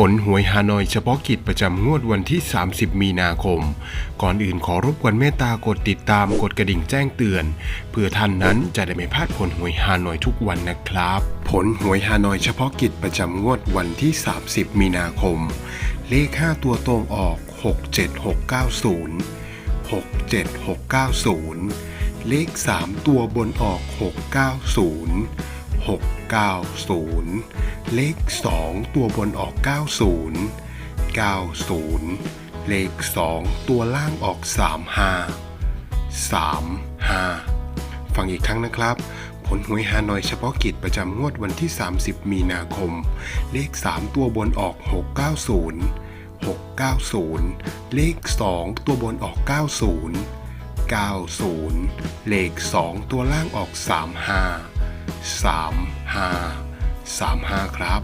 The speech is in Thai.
ผลหวยฮานอยเฉพาะกิจประจำงวดวันที่ 30 มีนาคม ก่อนอื่นขอรบกวนเมตตากดติดตามกดกระดิ่งแจ้งเตือน เพื่อท่านนั้นจะได้ไม่พลาดผลหวยฮานอยทุกวันนะครับ ผลหวยฮานอยเฉพาะกิจประจำงวดวันที่ 30 มีนาคม เลข 5 ตัวตรงออก 67690 67690 เลข 3 ตัวบนออก 690 690 เลข 2 ตัวบนออก 90 90 เลข 2 ตัวล่างออก 35 35 ฟังอีกครั้งนะครับผลหวยฮานอยเฉพาะกิจประจำงวดวันที่ 30 มีนาคม เลข 3 ตัวบนออก 690 690 เลข 2 ตัวบนออก 90 90 เลข 2 ตัวล่างออก 35 35 35 ครับ